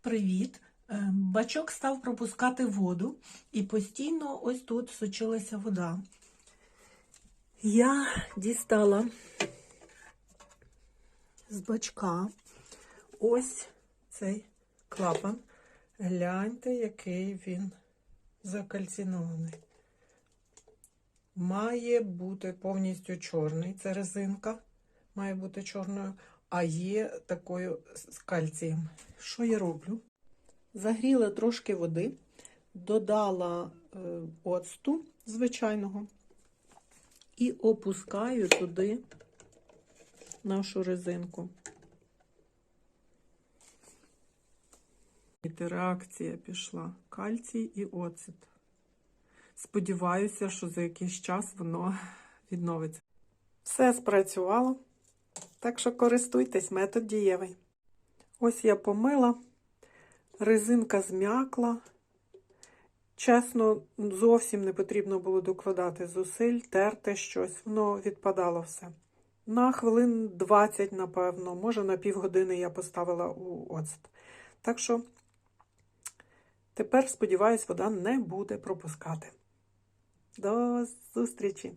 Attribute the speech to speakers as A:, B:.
A: Привіт! Е, Бачок став пропускати воду, і постійно ось тут сочилася вода. Я дістала з бачка ось цей клапан. Гляньте, який він закальцинований. Має бути повністю чорний. Це резинка, має бути чорною, а є такою з кальцієм. Що я роблю? Загріла трошки води, додала е, оцту звичайного і опускаю туди нашу резинку. Реакція пішла. Кальцій і оцет. Сподіваюся, що за якийсь час воно відновиться. Все спрацювало. Так що користуйтесь, метод дієвий. Ось я помила, резинка зм'якла. Чесно, зовсім не потрібно було докладати зусиль, терти щось, воно відпадало все. На хвилин 20, напевно, може на півгодини я поставила у оцет. Так що тепер, сподіваюсь, вода не буде пропускати. До зустрічі!